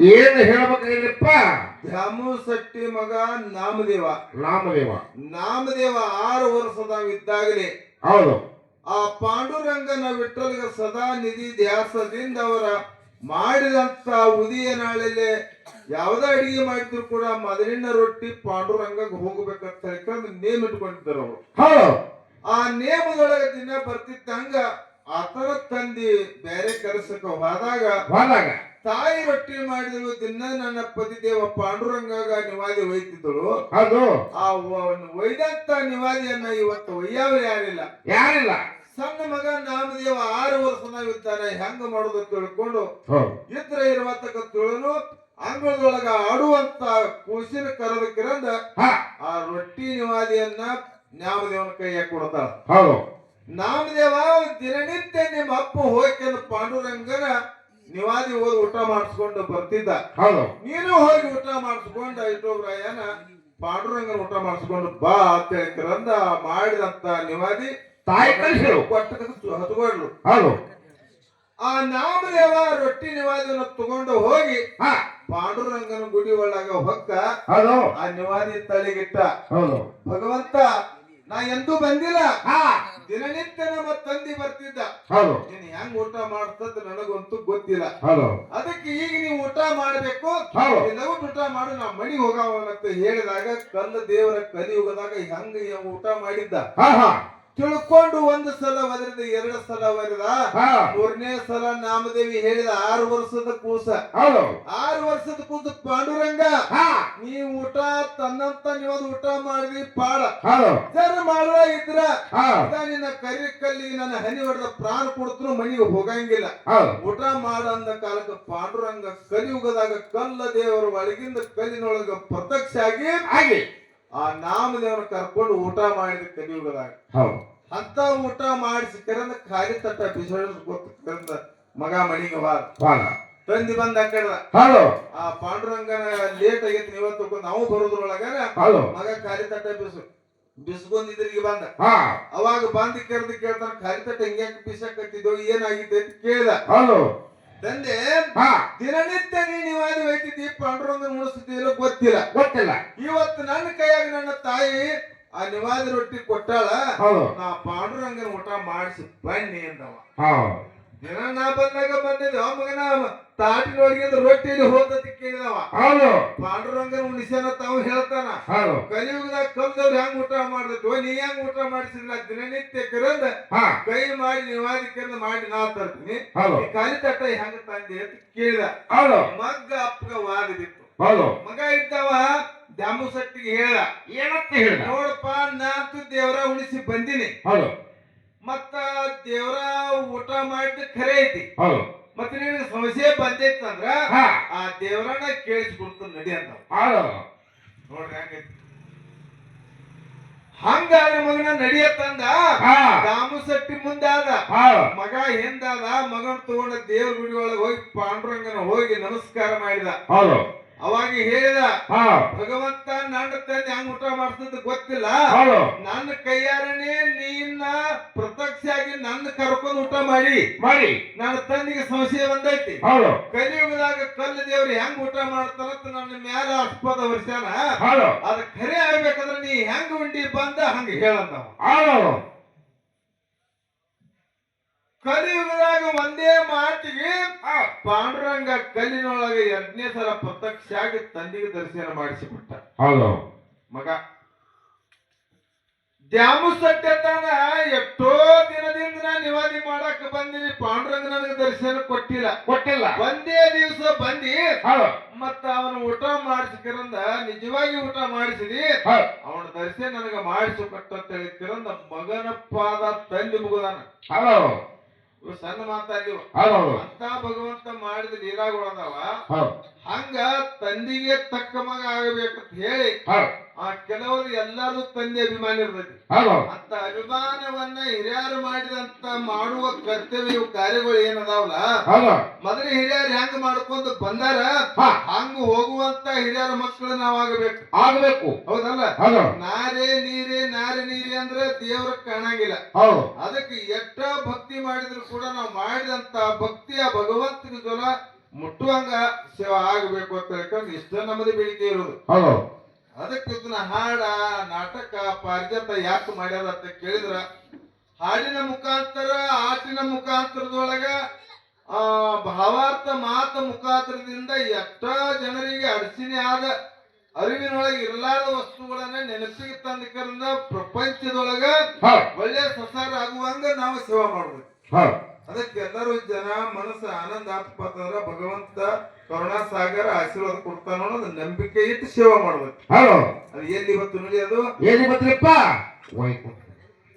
ಏನು ಹೇಳ್ಬೇಕಪ್ಪ ದ್ಯಾಮು ಸಟ್ಟಿ ಮಗ ನಾಮದೇವ. ನಾಮದೇವ. ನಾಮದೇವ ಆರು ವರ್ಷದಾಗಿದ್ದಾಗಲೇ ಹೌದು. ಆ ಪಾಂಡುರಂಗನ ವಿಠ್ಠಲಿಗ ಸದಾ ನಿಧಿ ಧ್ಯಾಸದಿಂದ ಅವರ ಮಾಡಿದಂತ ಉದಿಯ ನಾಳೆ ಯಾವ್ದ ಅಡಿಗೆ ಮಾಡಿದ್ರು ಕೂಡ ಮದರಿನ ರೊಟ್ಟಿ ಪಾಂಡುರಂಗಕ್ಕೆ ಹೋಗ್ಬೇಕಂತ ಹೇಳ್ಕೊಂಡು ನೇಮ್ ಇಟ್ಕೊಂಡಿದ್ದರು ಅವರು. ಹೌದು. ಆ ನೇಮದೊಳಗೆ ದಿನ ಬರ್ತಿದ್ದಂಗ ಆತರ ತಂದಿ ಬೇರೆ ಕೆಲಸಕ್ಕೆ ಹೋದಾಗ ಹೋದಾಗ ತಾಯಿ ಬಟ್ಟೆ ಮಾಡಿದಳು ದಿನ ನನ್ನ ಪತಿದೇವ ಪಾಂಡುರಂಗಾಗ ನಿವಾದಿ ಒಯ್ತಿದ್ದಳು ಅದು ಆ ಒಯ್ದಂತ ನಿವಾದಿಯನ್ನ ಇವತ್ತು ಒಯ್ಯಾವ ಯಾರಿಲ್ಲ. ಯಾರಿಲ್ಲ? ಸಣ್ಣ ಮಗ ನಾಮದೇವ ಆರು ವರ್ಷನಾಗಿದ್ದಾನೆ ಹೆಂಗ ಮಾಡೋದು ತಿಳ್ಕೊಂಡು ಚಿತ್ರ ಇದ್ರ ಇರುವಂತಕ್ಕ ತುಳನು ಅಂಗಳದೊಳಗ ಆಡುವಂತ ಕೂಸಿನ ಕರದಕ್ಕಿರಂದ ಕಿರಂದ ಆ ರೊಟ್ಟಿ ನಿವಾದಿಯನ್ನ ನಾಮದೇವನ ಕೈಯಾಗ ಕೊಡ್ತಾರ ಹೌದು. ನಾಮದೇವ ದಿನನಿತ್ಯ ನಿಮ್ಮ ಅಪ್ಪ ಹೋಗ್ಕೊಂಡು ಪಾಂಡುರಂಗನ ನಿವಾದಿ ಹೋಗಿ ಊಟ ಮಾಡಿಸ್ಕೊಂಡು ಬರ್ತಿದ್ದ. ಹೌದು. ನೀನು ಹೋಗಿ ಊಟ ಮಾಡಿಸ್ಕೊಂಡು ಐಟೋಬ್ರಾಯನ ಪಾಂಡುರಂಗನ ಊಟ ಮಾಡಿಸ್ಕೊಂಡು ಬಾ ಅಂತ ಹೇಳ್ತಿರಂದ ಮಾಡಿದಂತ ನಿವಾದಿ ತಾಯಿ ಕಳಿಸಿರು. ಕೊಟ್ಟದಕ್ಕೆ ಹತ್ಕೊಂಡ್ರು ಹೌದು. ಆ ನಾಮದೇವ ರೊಟ್ಟಿ ನಿವಾದಿನ ತಗೊಂಡು ಹೋಗಿ ಪಾಂಡುರಂಗನ ಗುಡಿ ಒಳಗ ಹೊಕ್ಕ ಆ ನಿವಾದಿ ತಲೆಗಿಟ್ಟ. ಹೌದು. ಭಗವಂತ ನಾ ಎಂದೂ ಬಂದಿಲ್ಲ. ದಿನನಿತ್ಯ ನಮ್ಮ ತಂದಿ ಬರ್ತಿದ್ದ. ಹೌದು. ನೀನ್ ಹೆಂಗ್ ಊಟ ಮಾಡ್ತದ ನನಗಂತೂ ಗೊತ್ತಿಲ್ಲ. ಹೌದು. ಅದಕ್ಕೆ ಈಗ ನೀವು ಊಟ ಮಾಡ್ಬೇಕು. ಎಲ್ಲವೂ ಊಟ ಮಾಡು ನಾ ಮಣಿ ಹೋಗವ ಅಂತ ಹೇಳಿದಾಗ ಕಲ್ಲ ದೇವರ ಕಲಿಯುಗದಾಗ ಹೆಂಗ ಊಟ ಮಾಡಿದ್ದ? ತಿಳ್ಕೊಂಡು ಒಂದು ಸಲ ಒದರಿದ ಎರಡು ಸಲ ಒದರಿದ ಮೂರನೇ ಸಲ ನಾಮದೇವಿ ಹೇಳಿದ ಆರು ವರ್ಷದ ಕೂಸ. ಆರು ವರ್ಷದ ಕೂಸ ಪಾಂಡುರಂಗ. ಹಾ. ನೀ ಊಟ ತನ್ನಂತ ನೀವೊಂದು ಊಟ ಮಾಡಿದ್ರಿ ಪಾಡ. ಜನ ಮಾಡ ಇದ್ರ. ನಿನ್ನ ಕರಿ ಕಲ್ಲಿ ನನ್ನ ಹನಿ ಹೊಡೆದ ಪ್ರಾಣ ಕೊಡ್ತರು ಮನೆಗೆ ಹೋಗಂಗಿಲ್ಲ. ಊಟ ಮಾಡಂದ ಕಾಲಕ್ಕೆ ಪಾಂಡುರಂಗ ಕಲಿಯುಗದಾಗ ಕಲ್ಲ ದೇವರ ಒಳಗಿಂದ ಕಲ್ಲಿನೊಳಗ ಪ್ರತ್ಯಕ್ಷ ಆಗಿ. ಆ ನಾಮದೇವನ ಕರ್ಕೊಂಡು ಊಟ ಮಾಡಿದ ಕಲಿಯುಗದಾಗ. ಹೌದು. ಅಂತ ಊಟ ಮಾಡಿಸಿ ಕರಂದ ಖಾಲಿ ತಟ್ಟ ಬಿಸಿಲು ಗೊತ್ತ ಕರಂದ ಮಗ ಮನಿಗೆ ಬಾ. ತಂದಿ ಬಂದ ಕಡ್ದ ಹೌದು ಆ ಪಾಂಡುರಂಗನ ಲೇಟ್ ಆಗೈತಿ ಇವತ್ತು ನಾವು ಬರೋದ್ರೊಳಗ ಮಗ ಖಾಲಿ ತಟ್ಟ ಬಿಸು. ಬಿಸ್ಕೊಂಡಿದ್ರಿಗೆ ಬಂದ. ಅವಾಗ ಬಂದು ಕೇಳ್ದ ಕೇಳ್ತಾನ ಖಾಲಿ ತಟ್ಟ ಹಿಂಗ್ಯಾಕೆ ಬಿಸಾಕತ್ತಿದ್ದೋ ಏನಾಗಿದೆ ಅಂತ ಕೇಳ್ದ. ಹಲೋ ತಂದೆ ದಿನನಿತ್ಯ ನೀ ವೈದ್ಯ ಪಾಂಡುರಂಗನ ಉಣಿಸ್ತಿದ್ದಿಲ್ಲ ಗೊತ್ತಿಲ್ಲ. ಗೊತ್ತಿಲ್ಲ. ಇವತ್ತು ನನ್ನ ಕೈಯಾಗ ನನ್ನ ತಾಯಿ ಆ ನಿವಾದ ರೊಟ್ಟಿ ಕೊಟ್ಟಾಳ ನಾ ಪಾಂಡುರಂಗನ ಊಟ ಮಾಡಿಸಿ ಬನ್ನಿ ಅಂದವ. ದಿನ ನಾ ಬಂದಾಗ ಬಂದಿದ್ದೆ ಮಗನ ತಾಟಿನೊಳಗೆ ರೊಟ್ಟಿ ಹೋದತಿ ಕೇಳಿದವ. ಹೌದು. ಪಾಂಡುರಂಗನ ಉಣಿಸ್ಯಾನ ತಾವು ಹೇಳ್ತಾನ. ಕಲಿಯುಗದಾಗ ಕಲ್ದವ್ರು ಹೆಂಗ್ ಊಟ ಮಾಡಿದ್ರು ನೀ ಹೆಂಗ್ ಊಟ ಮಾಡಿಸಿಲ್ಲ ದಿನನಿತ್ಯ ಕರಂದ ಹಾ. ಕೈ ಮಾಡಿ ನಿವಾದಿ ಕರಂದ ಮಾಡಿ ನಾ ತರ್ತೀನಿ. ಖಾಲಿ ತಟ್ಟ ಹೆಂಗ ತಂದೆ ಅಂತ ಕೇಳಿದ. ಮಗ್ಗ ಅಪ್ಪಗ ವಾದಿತ್ತು ಹೌದು. ಮಗ ಇದ್ದವ ದ್ಯಾಮು ಸಟ್ಟಿಗೆ ಹೇಳ. ಏನಂತ ಹೇಳ ನೋಡಪ್ಪ ನಾತು ದೇವರ ಉಳಿಸಿ ಬಂದಿನಿ. ಹೌದು. ಮತ್ತ ದೇವರ ಊಟ ಮಾಡಿದ ಖರೆ ಐತಿ. ಹೌದು. ಮತ್ತೆ ನಿನಗೆ ಸಮಸ್ಯೆ ಬಂದಿತ್ತಂದ್ರ ಆ ದೇವರನ್ನ ಕೇಳಿಸ್ಕೊಡ್ತು ನಡಿ ಅಂತ ಹೌದು. ನೋಡ್ರಿ ಹಂಗೈತಿ. ಹಂಗಾದ್ರೆ ಮಗನ ನಡಿಯತ್ತಂದ ಹಾ. ದಾಮು ಸಟ್ಟಿ ಮುಂದಾದ. ಮಗ ಹಿಂದಾದ ಮಗನ್ ತಗೊಂಡ ದೇವ್ರ ಗುಡಿ ಒಳಗೆ ಹೋಗಿ ಪಾಂಡುರಂಗನ ಹೋಗಿ ನಮಸ್ಕಾರ ಮಾಡಿದ. ಹೌದು. ಅವಾಗ ಹೇಳಿದ ಭಗವಂತ ನನ್ನ ತಂದೆ ಹೆಂಗ್ ಊಟ ಮಾಡ್ತದ ಗೊತ್ತಿಲ್ಲ. ನನ್ನ ಕೈಯಾರನೆ ನೀನ್ನ ಪ್ರತ್ಯಕ್ಷ ಆಗಿ ನನ್ನ ಕರ್ಕೊಂಡು ಊಟ ಮಾಡಿ. ಮಾಡಿ. ನನ್ನ ತಂದೆಗೆ ಸಮಸ್ಯೆ ಬಂದೈತಿ. ಹೌದು. ಕಲಿಯುಗದಾಗ ಕಲ್ಲು ದೇವ್ರು ಹೆಂಗ್ ಊಟ ಮಾಡ್ತಾರಂತ ನನ್ನ ಮ್ಯಾಲ ಅಸ್ಪದ ವರ್ಷನ. ಅದ್ ಖರೆ ಆಗ್ಬೇಕಂದ್ರ ನೀ ಹೆಂಗ್ ಉಂಡಿ ಬಂದ ಹಂಗ ಹೇಳಂತ ಹೌದು. ಕಲಿಯುಗದಾಗ ಒಂದೇ ಮಾತಿಗೆ ಪಾಂಡುರಂಗ ಕಲ್ಲಿನೊಳಗೆ ಎರಡನೇ ಸಲ ಪ್ರತ್ಯಕ್ಷ ಆಗಿ ತಂದಿಗೆ ದರ್ಶನ ಮಾಡಿಸಿಬಿಟ್ಟ ಹೌದು. ಮಗ ದ್ಯಾಮು ಸತ್ಯತಾನ ಎಷ್ಟೋ ದಿನದಿಂದ ನಾನು ನಿವಾದಿ ಮಾಡಕ್ ಬಂದಿನಿ ಪಾಂಡುರಂಗ ನನಗೆ ದರ್ಶನ ಕೊಟ್ಟಿಲ್ಲ. ಕೊಟ್ಟಿಲ್ಲ. ಒಂದೇ ದಿವಸ ಬಂದಿ ಮತ್ತ ಅವನ ಊಟ ಮಾಡಿಸಿಕಿರಂದ ನಿಜವಾಗಿ ಊಟ ಮಾಡಿಸಿದಿ ಅವನ ದರ್ಶನ ನನಗೆ ಮಾಡಿಸು ಅಂತ ಹೇಳಿಕರಂದ ಮಗನ ಪಾದ ತಂದಿ ಮುಗುದಾನ. ಹೌದು. ಇವು ಸಣ್ಣ ಮಾತಾಡಿವ ಅಂತ ಭಗವಂತ ಮಾಡಿದ ಲೀಲಾಗಳು ಅದಾವ. ಹಂಗ ತಂದಿಗೆ ತಕ್ಕ ಮಗ ಆಗಬೇಕಂತ ಹೇಳಿ ಆ ಕೆಲವರು ಎಲ್ಲರೂ ತಂದೆ ಅಭಿಮಾನಿ ಇರ್ತೈತಿ ಅಂತ ಅಭಿಮಾನವನ್ನ ಹಿರಿಯರು ಮಾಡಿದಂತ ಮಾಡುವ ಕರ್ತವ್ಯ ಕಾರ್ಯಗಳು ಏನದಾವಲ್ಲ ಮೊದಲು ಹಿರಿಯರು ಹೆಂಗ್ ಮಾಡ್ಕೊಂಡು ಬಂದಾರ? ಹಂಗ ಹೋಗುವಂತ ಹಿರಿಯರ ಮಕ್ಕಳು ನಾವ್ ಆಗಬೇಕು. ಆಗ್ಬೇಕು ಹೌದಲ್ಲ? ಹೌದು. ನಾರೇ ನೀರೇ ನಾರೇ ನೀರೇ ಅಂದ್ರೆ ದೇವ್ರ ಕಾಣಂಗಿಲ್ಲ. ಹೌದು. ಅದಕ್ಕೆ ಎಷ್ಟ ಭಕ್ತಿ ಮಾಡಿದ್ರು ಕೂಡ ನಾವು ಮಾಡಿದಂತ ಭಕ್ತಿಯ ಭಗವಂತನ ಜೊಲ ಮುಟ್ಟುವಂಗ ಸೇವಾ ಆಗಬೇಕು ಅಂತ ಹೇಳ್ಕೊಂಡು ಇಷ್ಟ ನಮ್ಮದು ಬೇಡಿಕೆ ಇರೋದು. ಹೌದು. ಅದಕ್ಕೆ ಇದನ್ನ ಹಾಡ ನಾಟಕ ಪಾರಿಜಾತ ಯಾಕೆ ಮಾಡ್ಯಾರ ಅಂತ ಕೇಳಿದ್ರ ಹಾಡಿನ ಮುಖಾಂತರ ಆಟಿನ ಮುಖಾಂತರದೊಳಗ ಆ ಭಾವಾರ್ಥ ಮಾತ ಮುಖಾಂತರದಿಂದ ಎಷ್ಟೋ ಜನರಿಗೆ ಅಡಚಣೆ ಆದ ಅರಿವಿನೊಳಗೆ ಇರಲಾರದ ವಸ್ತುಗಳನ್ನ ನೆನಪಿಗೆ ತಂದಕರಿಂದ ಪ್ರಪಂಚದೊಳಗ ಒಳ್ಳೆಯ ಒಳ್ಳೆ ಸಸಾರ ಆಗುವಂಗ ನಾವು ಸೇವಾ ಮಾಡ್ಬೇಕು. ಅದಕ್ಕೆ ಎಲ್ಲರೂ ಜನ ಮನಸ್ಸು ಆನಂದ ಆಗ್ತಂದ್ರ ಭಗವಂತ ಕರುಣಾ ಸಾಗರ ಆಶೀರ್ವಾದ ಕೊಡ್ತಾನ ನಂಬಿಕೆ ಇಟ್ಟು ಸೇವಾ ಮಾಡ್ಬೇಕು. ಹೌದು ಅದು ಎಲ್ಲಿ ಇವತ್ತು ನೋಡಿ ಅದು? ಎಲ್ಲಿ ಬದ್ರಿಪ್ಪ ವೈಕುಂಠ